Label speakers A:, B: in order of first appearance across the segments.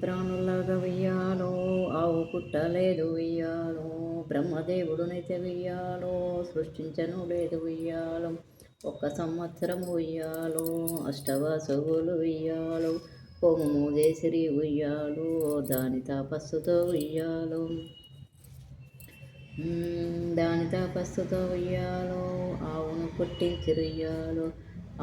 A: ప్రాణులాగా వెయ్యాలో ఆవు పుట్టలేదు వెయ్యాలో బ్రహ్మదేవుడునైతే వెయ్యాలో సృష్టించను లేదు వెయ్యాలో ఒక్క సంవత్సరం ఉయ్యాలో అష్టవాసువులు వెయ్యాలో హోమము చేసిరి ఉయ్యాలు దాని తపస్సుతో ఉయ్యాలు దాని తపస్సుతో ఉయ్యాలో ఆవును పుట్టించి రుయ్యాలో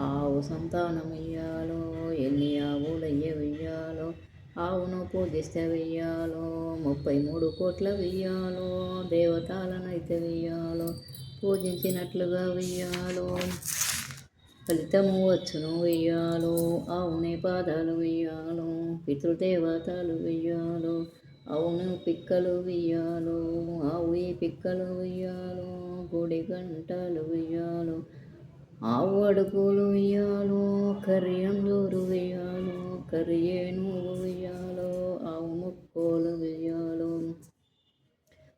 A: ఆవు సంతానం ఇయ్యాలో ఎన్ని ఆవులయ్య ఉయ్యాలో ఆవును పూజిస్తే వెయ్యాలో ముప్పై మూడు కోట్ల వెయ్యాలో దేవతలనైతే వెయ్యాలో పూజించినట్లుగా వెయ్యాలో. ఫలితము వచ్చును వెయ్యాలో ఆవుని పాదాలు వెయ్యాలో పితృదేవతలు వెయ్యాలో అవును పిక్కలు వెయ్యాలో ఆవు పిక్కలు వెయ్యాలో గుడి గంటలు వెయ్యాలు ఆవు అడుగులు వెయ్యాలో కర్రీ అందూరు వెయ్యాలో. కర్రీ వెయ్యాలో ఆవు ముక్కోలు వెయ్యాలో.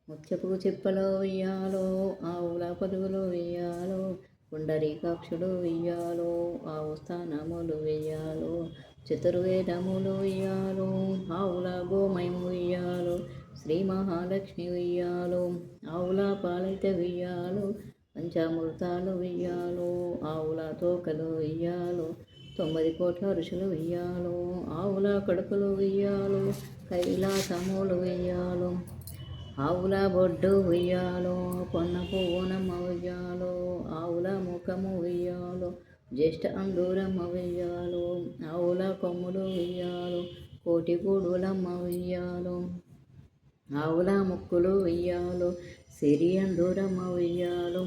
A: ముచ్చపు చిప్పలో వెయ్యాలో ఆవుల పదుగులు వెయ్యాలో. పుండరీకాక్షుడు వెయ్యాలో ఆవు స్థానములు వెయ్యాలో. చతుర్వేదములు వెయ్యాలో ఆవుల గోమయము వెయ్యాలో. శ్రీ మహాలక్ష్మి వెయ్యాలో ఆవుల పాలైతే వెయ్యాలో. పంచామృతాలు వెయ్యాలో ఆవుల తోకలు వెయ్యాలో. తొమ్మిది కోట్ల ఋషులు వెయ్యాలు ఆవుల కడుపులు వెయ్యాలు కైలాసములు వెయ్యాలు ఆవుల బొడ్డు వెయ్యాలు కొన్న పువ్వునమ్మ వెయ్యాలు ఆవుల ముఖము వెయ్యాలు జ్యేష్ఠ అందూరమ్మ వెయ్యాలు ఆవుల కొమ్ములు వెయ్యాలు కోటి గూడులమ్మ వెయ్యాలు ఆవుల ముక్కులు వెయ్యాలు సిరి అండూరమ్మ వెయ్యాలు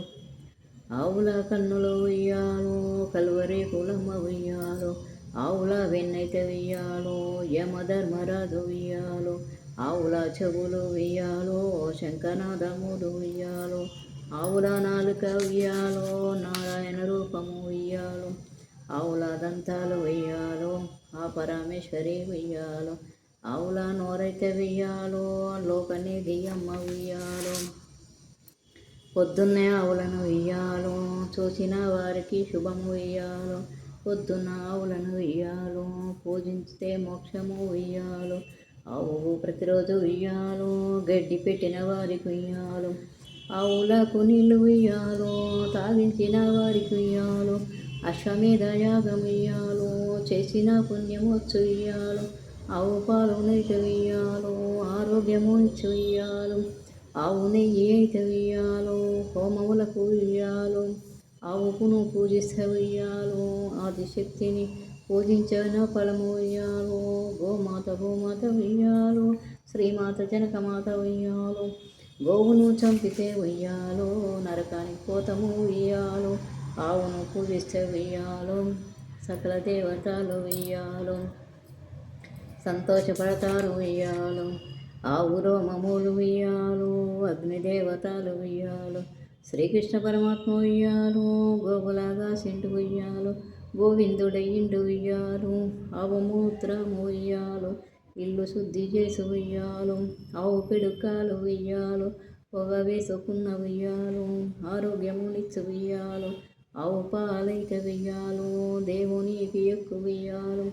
A: ఆవుల కన్నులు వెయ్యాలో కలువరి కులమ్మ వెయ్యాలో ఆవుల వెన్నైతే వెయ్యాలో యమధర్మరాజు వెయ్యాలో ఆవుల చెవులు వెయ్యాలో శంకనాదములు వెయ్యాలో ఆవుల నాలుక వెయ్యాలో నారాయణ రూపము వెయ్యాలో ఆవుల దంతాలు వెయ్యాలో ఆ పరమేశ్వరి వెయ్యాలో ఆవుల నోరైతే వెయ్యాలో లోకనిధి అమ్మ వెయ్యాలో. పొద్దున్నే ఆవులను వెయ్యాలు చూసిన వారికి శుభము వెయ్యాలు పొద్దున్న ఆవులను వెయ్యాలు పూజించితే మోక్షము వెయ్యాలు ఆవు ప్రతిరోజు వెయ్యాలు గడ్డి పెట్టిన వారికి వెయ్యాలు ఆవులకు నీళ్ళు వెయ్యాలు తాగించిన వారికి వెయ్యాలు అశ్వమేధ యాగం వెయ్యాలు చేసిన పుణ్యము చెయ్యాలు ఆవు పాలు నైతే వెయ్యాలు ఆరోగ్యము చెయ్యాలు ఆవు నెయ్యి అయితే వెయ్యాలో హోమములకు వెయ్యాలో ఆవుకును పూజిస్తే వెయ్యాలో ఆదిశక్తిని పూజించిన ఫలము వెయ్యాలో గోమాత గోమాత వెయ్యాలో శ్రీమాత జనకమాత వెయ్యాలో గోవును చంపితే వెయ్యాలో నరకానికి కోతము వెయ్యాలో ఆవును పూజిస్తే వెయ్యాలో సకల దేవతలు వెయ్యాలో సంతోషపడతారు వెయ్యాలో ఆవు రోమములు ఉయ్యాలు అగ్నిదేవతలు ఉయ్యాలు శ్రీకృష్ణ పరమాత్మ ఉయ్యాలు గోగులాగా సింటు ఉయ్యాలు గోవిందుడయ్యిండు ఉయ్యాలు అవమూత్రము ఉయ్యాలు ఇల్లు శుద్ధి చేసి ఉయ్యాలు ఆవు పిడుకాలు ఉయ్యాలు పొగ వేసుకున్న వెయ్యాలు ఆరోగ్యమునిచ్చు ఉయ్యాలు ఆవు పాలైక వెయ్యాలు దేవునికి ఎక్కువ వెయ్యాలు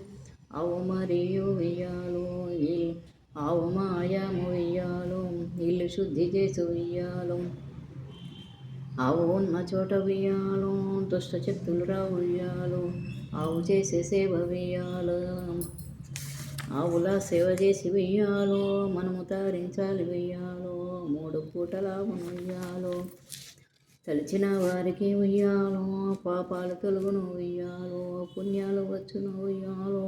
A: ఆవు మరియు వెయ్యాలు ఆవు శుద్ధి చేసి ఉయ్యాలో ఆవు ఉన్న చోట వెయ్యాలు దుష్ట శక్తులు రావు ఆవు చేసే సేవ వెయ్యాలు ఆవుల సేవ చేసి వెయ్యాలో మనము తరించాలి వెయ్యాలో మూడు పూటలా ఉయ్యాలో తలిచిన వారికి వెయ్యాలో పాపాలు తొలుగును వెయ్యాలో పుణ్యాలు వచ్చును వెయ్యాలో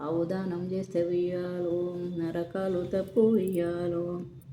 A: ఆవు దానం చేస్తే వెయ్యాలో నరకాలు తప్పు వెయ్యాలో